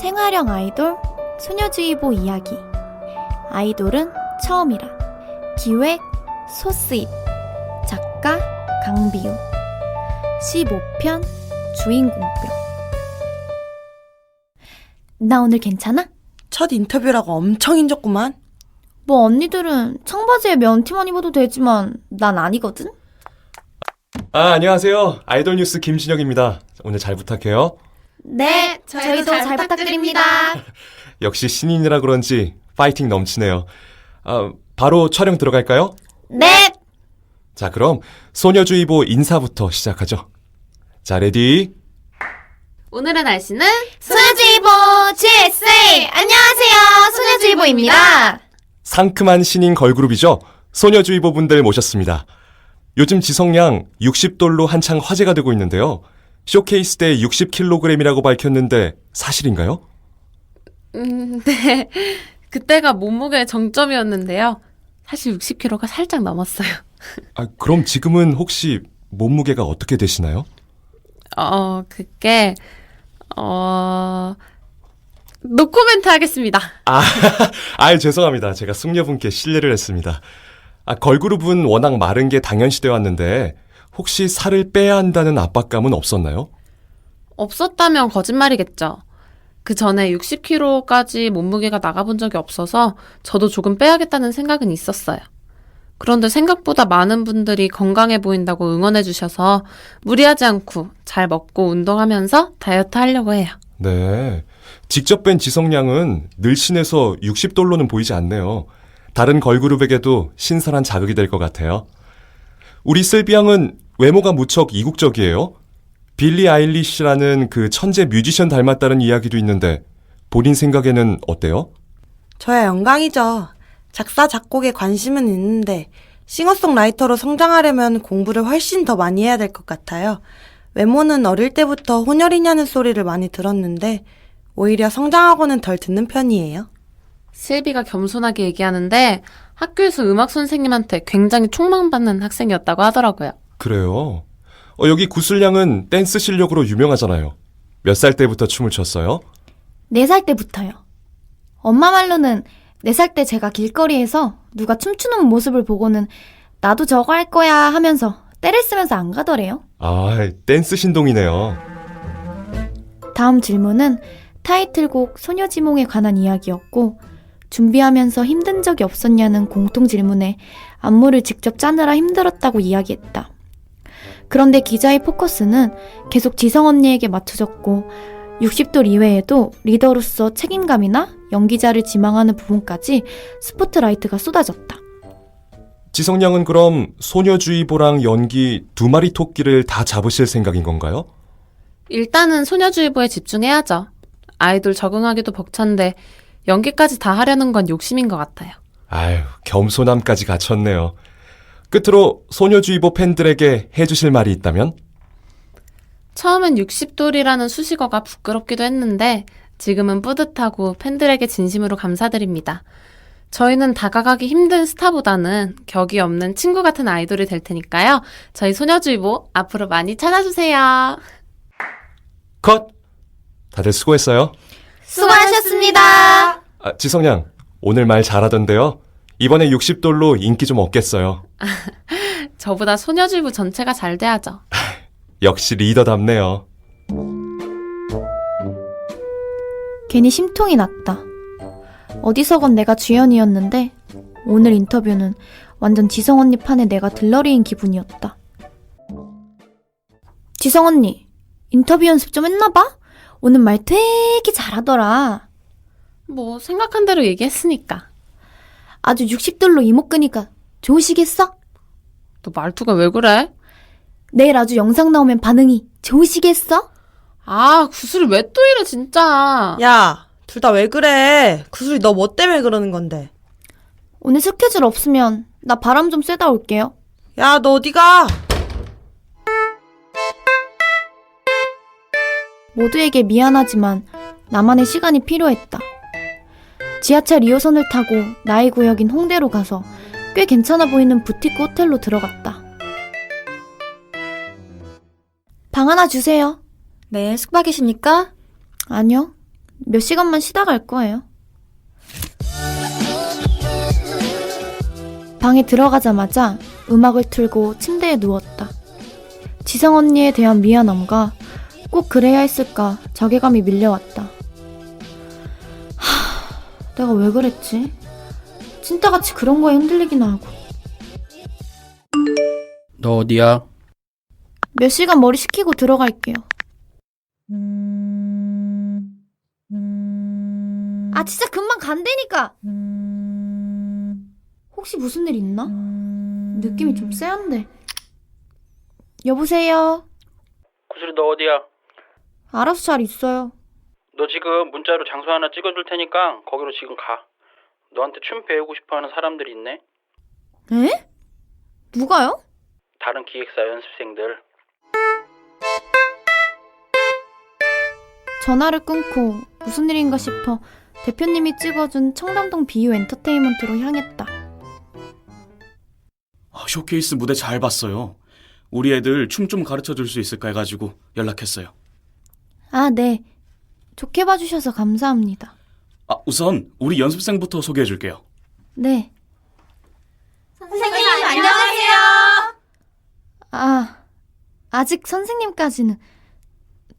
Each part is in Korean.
생활형 아이돌 소녀주의보 이야기 아이돌은 처음이라 기획 소스입 작가 강비우 15편 주인공병 나 오늘 괜찮아? 첫 인터뷰라고 엄청 힘줬구만. 뭐 언니들은 청바지에 면티만 입어도 되지만 난 아니거든? 아, 안녕하세요. 아이돌 뉴스 김진혁입니다. 오늘 잘 부탁해요. 네, 저희도 잘 부탁드립니다. 역시 신인이라 그런지 파이팅 넘치네요. 아, 바로 촬영 들어갈까요? 네! 자, 그럼 소녀주의보 인사부터 시작하죠. 자, 레디. 오늘의 날씨는 소녀주의보 GSA! 안녕하세요, 소녀주의보입니다. 상큼한 신인 걸그룹이죠. 소녀주의보 분들 모셨습니다. 요즘 지성량 60돌로 한창 화제가 되고 있는데요. 쇼케이스 때 60kg이라고 밝혔는데 사실인가요? 음, 네. 그때가 몸무게 정점이었는데요. 사실 60kg가 살짝 넘었어요. 아, 그럼 지금은 혹시 몸무게가 어떻게 되시나요? 어, 그게 어 노코멘트 하겠습니다. 아, 아유, 죄송합니다. 제가 숙녀분께 실례를 했습니다. 아, 걸그룹은 워낙 마른 게 당연시 되어 왔는데, 혹시 살을 빼야 한다는 압박감은 없었나요? 없었다면 거짓말이겠죠. 그 전에 60kg까지 몸무게가 나가본 적이 없어서 저도 조금 빼야겠다는 생각은 있었어요. 그런데 생각보다 많은 분들이 건강해 보인다고 응원해 주셔서 무리하지 않고 잘 먹고 운동하면서 다이어트 하려고 해요. 네. 직접 뺀 지성량은 늘씬해서 60돌로는 보이지 않네요. 다른 걸그룹에게도 신선한 자극이 될 것 같아요. 우리 슬비 양은 외모가 무척 이국적이에요. 빌리 아일리시라는 그 천재 뮤지션 닮았다는 이야기도 있는데, 본인 생각에는 어때요? 저야 영광이죠. 작사, 작곡에 관심은 있는데, 싱어송라이터로 성장하려면 공부를 훨씬 더 많이 해야 될 것 같아요. 외모는 어릴 때부터 혼혈이냐는 소리를 많이 들었는데, 오히려 성장하고는 덜 듣는 편이에요. 실비가 겸손하게 얘기하는데 학교에서 음악 선생님한테 굉장히 촉망받는 학생이었다고 하더라고요. 그래요. 어, 여기 구슬량은 댄스 실력으로 유명하잖아요. 몇 살 때부터 춤을 췄어요? 4살 때부터요. 엄마 말로는 4살 때 제가 길거리에서 누가 춤추는 모습을 보고는 나도 저거 할 거야 하면서 때를 쓰면서 안 가더래요. 아, 댄스 신동이네요. 다음 질문은 타이틀곡 소녀지몽에 관한 이야기였고 준비하면서 힘든 적이 없었냐는 공통 질문에 안무를 직접 짜느라 힘들었다고 이야기했다. 그런데 기자의 포커스는 계속 지성 언니에게 맞춰졌고 60돌 이외에도 리더로서 책임감이나 연기자를 지망하는 부분까지 스포트라이트가 쏟아졌다. 지성량은 그럼 소녀주의보랑 연기 두 마리 토끼를 다 잡으실 생각인 건가요? 일단은 소녀주의보에 집중해야죠. 아이돌 적응하기도 벅찬데 연기까지 다 하려는 건 욕심인 것 같아요. 아유, 겸손함까지 갖췄네요. 끝으로 소녀주의보 팬들에게 해주실 말이 있다면? 처음엔 60돌이라는 수식어가 부끄럽기도 했는데 지금은 뿌듯하고 팬들에게 진심으로 감사드립니다. 저희는 다가가기 힘든 스타보다는 격이 없는 친구 같은 아이돌이 될 테니까요. 저희 소녀주의보 앞으로 많이 찾아주세요. 컷! 다들 수고했어요. 수고하셨습니다. 아, 지성량, 오늘 말 잘하던데요. 이번에 60돌로 인기 좀 얻겠어요. 저보다 소녀주의보 전체가 잘 돼야죠. 역시 리더답네요. 괜히 심통이 났다. 어디서건 내가 주연이었는데 오늘 인터뷰는 완전 지성 언니 판에 내가 들러리인 기분이었다. 지성 언니, 인터뷰 연습 좀 했나 봐? 오늘 말 되게 잘하더라. 뭐 생각한 대로 얘기했으니까. 아주 60돌로 이목 끄니까 좋으시겠어? 너 말투가 왜 그래? 내일 아주 영상 나오면 반응이 좋으시겠어? 아, 구슬이 왜 또 이래, 진짜. 야, 둘 다 왜 그래? 구슬이 너 뭐 때문에 그러는 건데? 오늘 스케줄 없으면 나 바람 좀 쐬다 올게요. 야, 너 어디 가? 모두에게 미안하지만 나만의 시간이 필요했다. 지하철 2호선을 타고 나의 구역인 홍대로 가서 꽤 괜찮아 보이는 부티크 호텔로 들어갔다. 방 하나 주세요. 네, 숙박이십니까? 아니요. 몇 시간만 쉬다 갈 거예요. 방에 들어가자마자 음악을 틀고 침대에 누웠다. 지성 언니에 대한 미안함과 꼭 그래야 했을까 자괴감이 밀려왔다. 하, 내가 왜 그랬지? 진짜같이 그런 거에 흔들리기나 하고. 너 어디야? 몇 시간 머리 식히고 들어갈게요. 아, 진짜 금방 간다니까! 혹시 무슨 일 있나? 느낌이 좀 쎄한데. 여보세요? 구슬이 너 어디야? 알아서 잘 있어요. 너 지금 문자로 장소 하나 찍어줄 테니까 거기로 지금 가. 너한테 춤 배우고 싶어하는 사람들이 있네. 에? 누가요? 다른 기획사 연습생들. 전화를 끊고 무슨 일인가 싶어 대표님이 찍어준 청담동 비유 엔터테인먼트로 향했다. 아, 쇼케이스 무대 잘 봤어요. 우리 애들 춤 좀 가르쳐 줄 수 있을까 해가지고 연락했어요. 아, 네. 좋게 봐주셔서 감사합니다. 아, 우선 우리 연습생부터 소개해 줄게요. 네. 선생님 안녕하세요. 아, 아직 선생님까지는.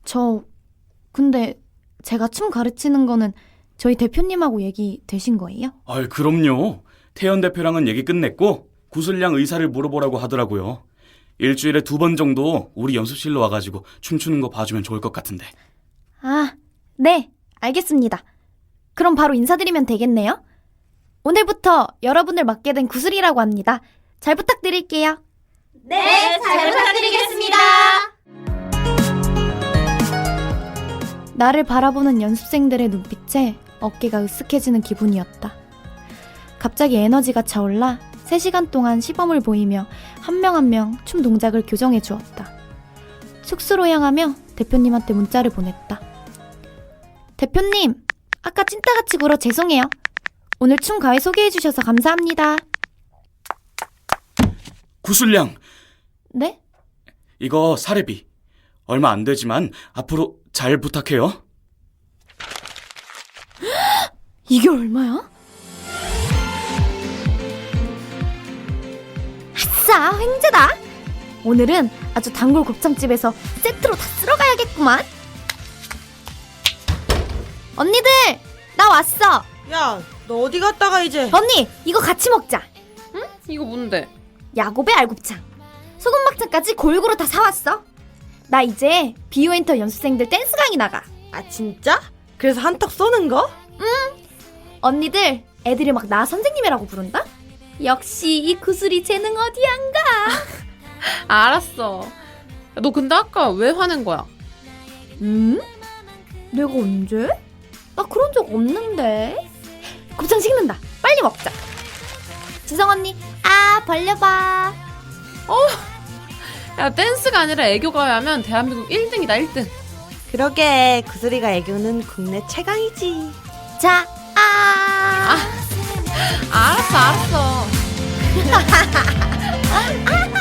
저, 근데 제가 춤 가르치는 거는 저희 대표님하고 얘기 되신 거예요? 아, 그럼요. 태연 대표랑은 얘기 끝냈고 구슬량 의사를 물어보라고 하더라고요. 일주일에 두 번 정도 우리 연습실로 와가지고 춤추는 거 봐주면 좋을 것 같은데. 아, 네. 알겠습니다. 그럼 바로 인사드리면 되겠네요. 오늘부터 여러분을 맡게 된 구슬이라고 합니다. 잘 부탁드릴게요. 네, 잘 부탁드리겠습니다. 나를 바라보는 연습생들의 눈빛에 어깨가 으쓱해지는 기분이었다. 갑자기 에너지가 차올라 3시간 동안 시범을 보이며 한 명 한 명 춤 동작을 교정해 주었다. 숙소로 향하며 대표님한테 문자를 보냈다. 대표님, 아까 찐따같이 굴어 죄송해요. 오늘 춤 가위 소개해 주셔서 감사합니다. 구슬량, 네? 이거 사례비. 얼마 안 되지만 앞으로 잘 부탁해요. 이게 얼마야? 아싸, 횡재다! 오늘은 아주 단골 곱창집에서 세트로 다 쓸어가야겠구만! 언니들! 나 왔어! 야, 너 어디 갔다가 이제? 언니, 이거 같이 먹자! 이거 뭔데? 야곱의 알곱창. 소금막창까지 골고루 다 사왔어. 나 이제 비오엔터 연습생들 댄스 강의 나가. 아, 진짜? 그래서 한턱 쏘는 거? 언니들, 애들이 막 나 선생님이라고 부른다? 역시 이 구슬이 재능 어디 안 가? 아, 알았어. 야, 너 근데 아까 왜 화낸 거야? 음? 내가 언제? 나 그런 적 없는데. 곱창 식는다. 빨리 먹자. 지성 언니, 아 벌려봐. 야, 댄스가 아니라 애교가 하면 대한민국 1등이다, 1등. 그러게, 구슬이가 애교는 국내 최강이지. 자, 아. 알았어, 알았어.